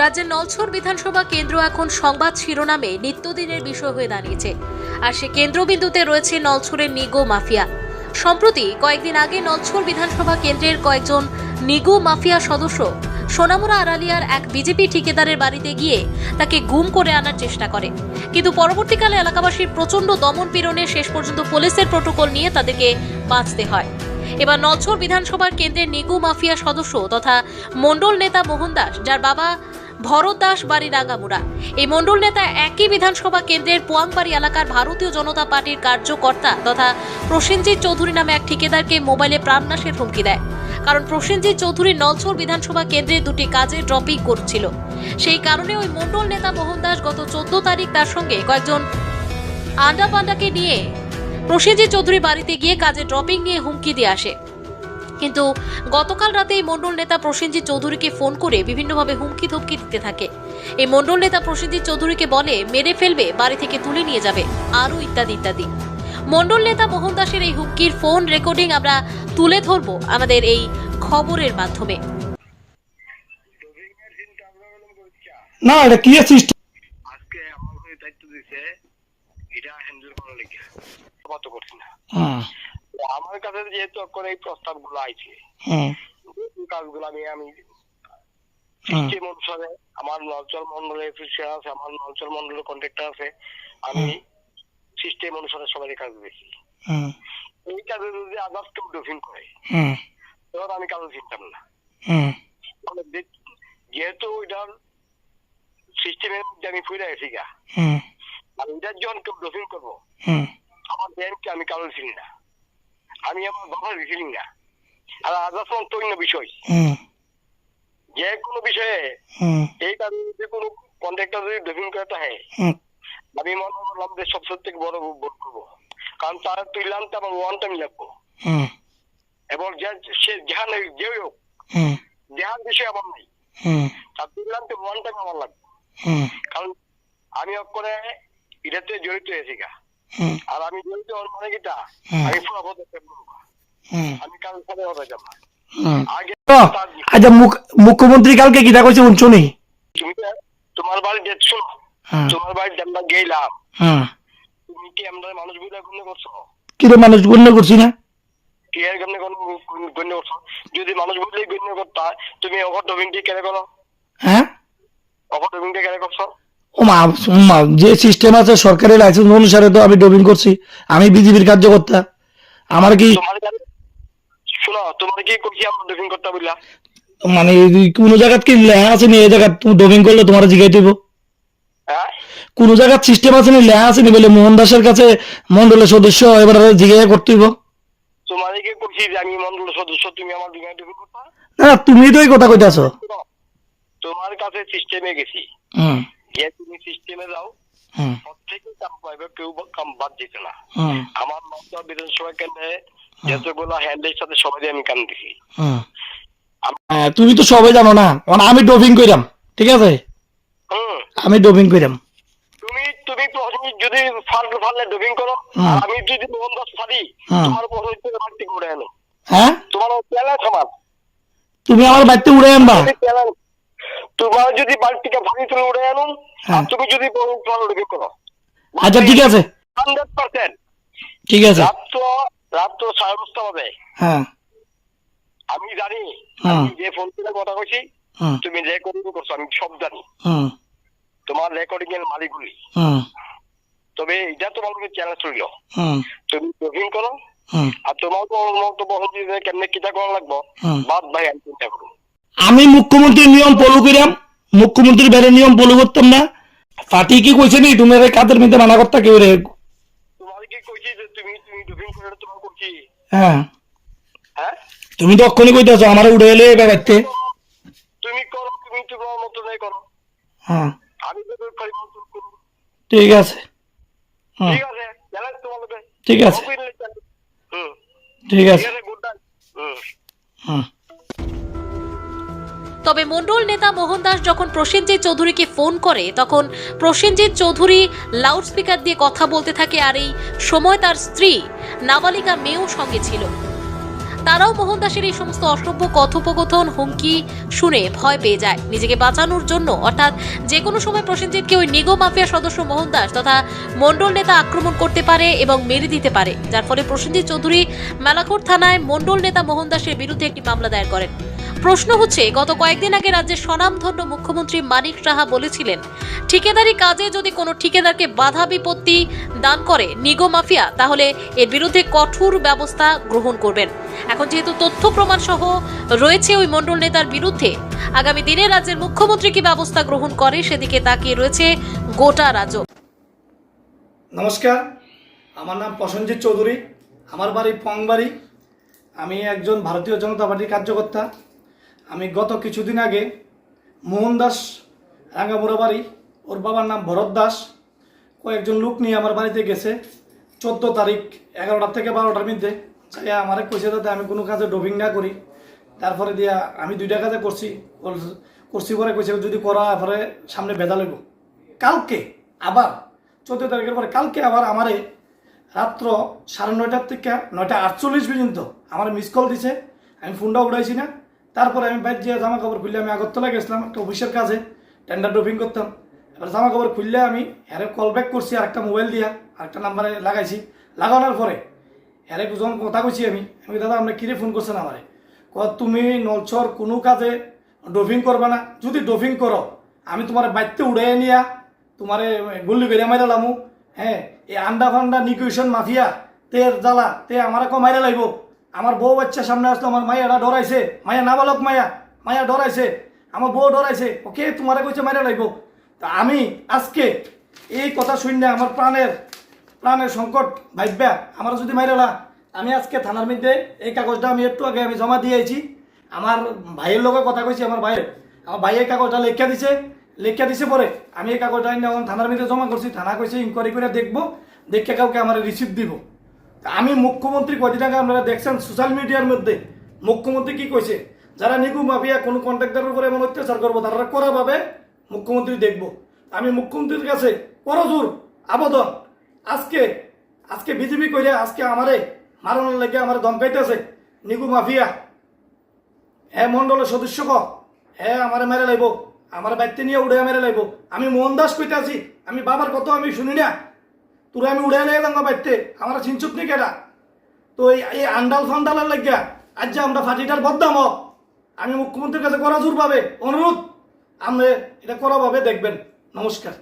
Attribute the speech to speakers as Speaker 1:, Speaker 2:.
Speaker 1: রাজ্যের নলছর বিধানসভা কেন্দ্র এখন সংবাদ শিরোনামে নিত্যদিনের বিষয় হয়ে দাঁড়িয়েছে। আর সে কেন্দ্রবিন্দুতে রয়েছে নলছরের নিগো মাফিয়া। সম্প্রতি কয়েকদিন আগে নলছর বিধানসভা কেন্দ্রের কয়েকজন নিগো মাফিয়া সদস্য সোনামুড়া আড়ালিয়ার এক বিজেপি ঠিকাদারের বাড়িতে গিয়ে তাকে গুম করে আনার চেষ্টা করে। কিন্তু পরবর্তীকালে এলাকাবাসীর প্রচণ্ড দমন পীড়নে শেষ পর্যন্ত পুলিশের প্রোটোকল নিয়ে তাদেরকে বাঁচতে হয়। এবার নলছর বিধানসভার কেন্দ্রের নিগু মাফিয়া সদস্য তথা মণ্ডল নেতা মোহন দাস, যার বাবা ভরত দাস, বাড়ি রাঙ্গামুড়া এই মণ্ডল নেতা একই বিধানসভা কেন্দ্রের পোয়াংবাড়ি এলাকার ভারতীয় জনতা পার্টির কার্যকর্তা তথা প্রসেনজিৎ চৌধুরী নামে এক ঠিকাদারকে মোবাইলে প্রাণনাশের হুমকি দেয়। কারণ প্রসেনজিৎ চৌধুরী নলছর বিধানসভা কেন্দ্রে দুটি কাজে ড্রপিং করছিল। সেই কারণে ওই মণ্ডল নেতা মোহন দাস গত চোদ্দ তারিখ তার সঙ্গে কয়েকজন আন্ডা পান্ডাকে নিয়ে প্রসেনজিৎ চৌধুরী বাড়িতে গিয়ে কাজে ড্রপিং নিয়ে হুমকি দিয়ে আসে। কিন্তু গতকাল রাতে এই মণ্ডল নেতা প্রসেনজিৎ চৌধুরীকে ফোন করে বিভিন্নভাবে হুমকি ধমকি দিতে থাকে। এই মণ্ডল নেতা প্রসেনজিৎ চৌধুরীকে বলে মেরে ফেলবে বাড়ি থেকে তুলে নিয়ে যাবে। আরও ইত্যাদি ইত্যাদি। মণ্ডল নেতা মোহন দাসের এই হুমকির ফোন রেকর্ডিং আমরা তুলে ধরব আমাদের এই খবরের মাধ্যমে।
Speaker 2: না এটা কি সিস্টেম?
Speaker 3: আজকে আমার হয়ে দায়িত্ব দিছে এটা হ্যান্ডেল করার লেগে কত করছি না। আমার কাছে যেহেতু এখন এই প্রস্তাবগুলো আইছে কাজগুলো আমি আমি সিস্টেম অনুসারে আমার নলচল মন্ডলে অফিসার আছে আমার নলচল মন্ডলের কন্ট্রাক্টর আছে। আমি সিস্টেম অনুসারে সবাই কাজ দিয়েছি এই কাজে যদি আদার্স কেউ ডোফিং করে তখন আমি কাজে চিনতাম না। যেহেতু ওইটার সিস্টেমের মধ্যে আমি ফুরে আছি গা। আর ওইটার যখন কেউ ডোফিং করব। আমার ব্যাংককে আমি কারণ চিনি না। আমি আমার বাবার চিনি না। আর আদার্স তো অন্য বিষয়। যে কোনো বিষয়ে এই কারণে যে কোনো কন্ট্রাক্টর যদি ডোফিং করতে হয় আমি মনে করলাম যে সবচেয়ে থেকে বড় ভোট করব। কারণ তার তুললাম তো আমার ওয়ান টাইম লাগবো। এবং যে সে যাহা নেই যে হোক যাহার বিষয় আমার নেই। তার তুললাম তো ওয়ান টাইম আমার লাগবে। কারণ আমি করে এটাতে জড়িত হয়েছি গা। আর আমি জড়িত হওয়ার মানে কিটা আমি পুরো পদক্ষেপ নেব আমি কাল সাথে হবে যাব। আগে
Speaker 2: আচ্ছা মুখ্যমন্ত্রী কালকে কিটা কইছে শুনছো নি
Speaker 3: তুমি তোমার বাড়ি শোনো তোমার বাড়ি আমরা গেলাম তুমি কি আমরা মানুষ বুঝে গণ্য করছ?
Speaker 2: কিরে মানুষ গণ্য করছি না?
Speaker 3: কি গণ্য গণ্য- করছ? যদি মানুষ বুঝলেই গণ্য করতা তুমি ওভার ডবিংটি কেন করো?
Speaker 2: হ্যাঁ?
Speaker 3: ওভার ডবিংটি কেন করছ?
Speaker 2: শোন যে সিস্টেম আছে সরকারি লাইসেন্স অনুসারে তো আমি ডবিং করছি। আমি বিজেপির কার্যকর্তা। আমার কি মানে কোনো জায়গাত কি লেখা আছে নি? এই জায়গাত তুমি ডবিং করলে তোমার জিগাই দিব।
Speaker 3: হ্যাঁ?
Speaker 2: কোন জায়গাত সিস্টেম আছে নি লেখা আছে নি বলে মোহন দাসের কাছে মন্ডলের সদস্য এবার জিজ্ঞাসা করতে
Speaker 3: করছি যে আমি মন্ডল সদস্য তুমি আমার ডিঙায় ডবিং করতা?
Speaker 2: না তুমি তো এই কথা কইতাছ।
Speaker 3: তোমার কাছে সিস্টেমে গেছি।
Speaker 2: হুম।
Speaker 3: যে তুমি সিস্টেমে যাও কাম পাইবে কেউ কাম বাদ দিতে না। আমার বিধানসভা কেন্দ্রে যতগুলো হ্যান্ডের সাথে সবাই আমি কাম
Speaker 2: হুম। হ্যাঁ, তুমি তো সবাই জানো না আমি ডবিং কইরাম ঠিক আছে? আমি ডবিং কইরাম।
Speaker 3: তুমি তুমি যদি ফাল্টু ফাললে ডবিং করো আমি যদি মোহন দাস। তোমার প্রথমে থেকে বাড়তি করে আনো।
Speaker 2: হ্যাঁ?
Speaker 3: তোমার প্যালা সমান।
Speaker 2: তুমি আমার বাড়িতে উড়ে আনবা।
Speaker 3: তোমার যদি বাড়তিকে ভাঙি তুমি উড়ে আনুন
Speaker 2: হ্যাঁ।
Speaker 3: আর তুমি যদি বহু তোমার ডবিং করো।
Speaker 2: আচ্ছা ঠিক আছে।
Speaker 3: Hundred percent.
Speaker 2: ঠিক আছে।
Speaker 3: রাত্র রাত্র সাড়ে দশটা হবে
Speaker 2: হ্যাঁ।
Speaker 3: আমি জানি আমি যে ফোন করে কথা কইছি তুমি রেকর্ডিং করছ আমি সব জানি।
Speaker 2: হুম
Speaker 3: তোমার রেকর্ডিং এর মালিকগুলি। তবে এটা তোমাকে চ্যালেঞ্জ রইল তুমি বুকিং করো। আর তোমার তো মন্তব্য হচ্ছে কেমনে কিটা করা লাগবো বাদ ভাই আমি চিন্তা করো।
Speaker 2: আমি মুখ্যমন্ত্রীর নিয়ম ফলো করিলাম মুখ্যমন্ত্রীর বাইরে নিয়ম ফলো করতাম না। পার্টি কি কইছে নি? তুমি রে কাদের মধ্যে মানা করতা কেউ রে?
Speaker 3: তোমার কি কইছি যে তুমি তুমি বুকিং করে তোমার করছি
Speaker 2: হ্যাঁ।
Speaker 3: হ্যাঁ?
Speaker 2: তুমি তো অক্ষণই কইতাছো আমার উড়ে এলে ব্যাপারতে
Speaker 3: তুমি করো তুমি তোমার মতো নাই করো।
Speaker 2: হ্যাঁ।
Speaker 3: আমি তো পরিবর্তন করব।
Speaker 2: ঠিক আছে।
Speaker 3: ঠিক আছে
Speaker 2: ঠিক আছে। ঠিক আছে
Speaker 1: তবে মণ্ডল নেতা মোহন দাস যখন প্রসেনজিৎ চৌধুরীকে ফোন করে, তখন প্রসেনজিৎ চৌধুরী লাউডস্পিকার দিয়ে কথা বলতে থাকে আর এই সময় তার স্ত্রী নাবালিকা মেয়েও সঙ্গে ছিল। তারাও মোহন দাসের এই সমস্ত অসভ্য কথোপকথন, হুমকি শুনে ভয় পেয়ে যায়। নিজেকে বাঁচানোর জন্য অর্থাৎ যে কোনো সময় প্রসেনজিৎকে ওই নিগো মাফিয়া সদস্য মোহন দাস তথা মণ্ডল নেতা আক্রমণ করতে পারে এবং মেরে দিতে পারে। যার ফলে প্রসেনজিৎ চৌধুরী মেলাখোর থানায় মণ্ডল নেতা মোহন দাসের বিরুদ্ধে একটি মামলা দায়ের করেন। প্রশ্ন হচ্ছে, গত কয়েকদিন আগে রাজ্যের স্বনামধন্য মুখ্যমন্ত্রী মানিক সাহা বলেছিলেন, ঠিকাদারি কাজে যদি কোনো ঠিকাদারকে বাধা বিপত্তি দান করে নিগো মাফিয়া, তাহলে এর বিরুদ্ধে কঠোর ব্যবস্থা গ্রহণ করবেন। এখন যেহেতু তথ্য প্রমাণ সহ রয়েছে ওই মণ্ডল নেতার বিরুদ্ধে, আগামী দিনে রাজ্যের মুখ্যমন্ত্রী কি ব্যবস্থা গ্রহণ করে সেদিকে তাকিয়ে রয়েছে গোটা রাজ্য।
Speaker 2: নমস্কার, আমার নাম প্রসেনজিৎ চৌধুরী, আমার বাড়ি পংবাড়ি। আমি একজন ভারতীয় জনতা পার্টির কার্যকর্তা। আমি গত কিছুদিন আগে মোহন দাস রাঙ্গামুড়া বাড়ি ওর বাবার নাম ভরত দাস। কয়েকজন লোক নিয়ে আমার বাড়িতে গেছে। চোদ্দ তারিখ এগারোটা থেকে বারোটার মধ্যে। যাই আমারে কইছে যাতে আমি কোনো কাজে ডোবিং না করি। তারপরে দিয়া আমি দুইটা কাজে করছি। কর- করছি পরে কইছে যদি করা পরে সামনে বেদা লইব। কালকে আবার, চোদ্দ তারিখের পরে কালকে আবার আমারে রাত্র সাড়ে নয়টার থেকে নয়টা আটচল্লিশ পর্যন্ত আমার মিস কল দিছে। আমি ফোনটা উঠাইছি না। তারপরে আমি বাইর যে জামা কাপড় খুললে আমি আগরতলা গেছিলাম, একটা অফিসের কাজে টেন্ডার ড্রপিং করতাম। এবার জামা কাপড় খুললে আমি হ্যারে কল ব্যাক করছি আর একটা মোবাইল দিয়া আর একটা নাম্বারে লাগাইছি। লাগানোর পরে হ্যারে যখন কথা কইছি আমি আমি দাদা, আপনি কিরে ফোন করছেন আমারে? ক তুমি নলছর কোনো কাজে ডোভিং করবা না। যদি ডোভিং করো, আমি তোমার বাইতে উড়াই নিয়া, তোমারে গুল্লি করে মাইরা লামু। হ্যাঁ এই আন্ডা ফান্ডা নিকুয়েশন মাফিয়া, তের জ্বালা, তে আমার কো মাইরা লাগবো আমার বউ বাচ্চা সামনে আসলো, আমার মাইয়াটা ডরাইছে। মায়া নাবালক মায়া মায়া ডরাইছে। আমার বউ ডরাইছে। ওকে, তোমারে কইছে মাইরা লাগবো তা আমি আজকে এই কথা শুনে আমার প্রাণের প্রাণের সংকট ভাইব্যা আমার যদি মাইরালা আমি আজকে থানার মধ্যে এই কাগজটা আমি একটু আগে আমি জমা দিয়ে দিয়েছি আমার ভাইয়ের লোকের কথা কইছি, আমার ভাইয়ের। আমার ভাইয়ের কাগজটা লেখা দিছে লেখা দিছে পরে আমি এই কাগজটা থানার মধ্যে জমা করছি। থানা কইছে ইনকোয়ারি করে দেখব, দেখে কাউকে আমার রিসিভ দিব। আমি মুখ্যমন্ত্রী কদিন আগে আপনারা দেখছেন সোশ্যাল মিডিয়ার মধ্যে। মুখ্যমন্ত্রী কি কইছে? যারা নিগু মাফিয়া, কোনো কন্ট্রাক্টারের উপরে এমন অত্যাচার করব, তারা করা ভাবে মুখ্যমন্ত্রী দেখব। আমি মুখ্যমন্ত্রীর কাছে করজোর আবেদন। আজকে আজকে বিজেপি কইরে আজকে আমারে মারানোর লেগে আমার ধমকাইতেছে, নিগু মাফিয়া হ্যাঁ মন্ডলের সদস্য ক হ্যাঁ আমারে মেরে লাইব, আমার বাড়িতে নিয়ে উড়ে মেরে লাইব। আমি মোহন দাস কইতে আছি আমি বাবার কথা আমি শুনি না। তোরা আমি উড়াই লাই দাঙ্গা বাইতে আমার চিনচুক নি কেটা তো এই আন্ডাল ফান্ডালের লাগিয়া আজ যে আমরা ফাটিটার বদনাম আমি মুখ্যমন্ত্রীর কাছে করা জোর পাবে। অনুরোধ, আপনি এটা করা পাবে দেখবেন। নমস্কার।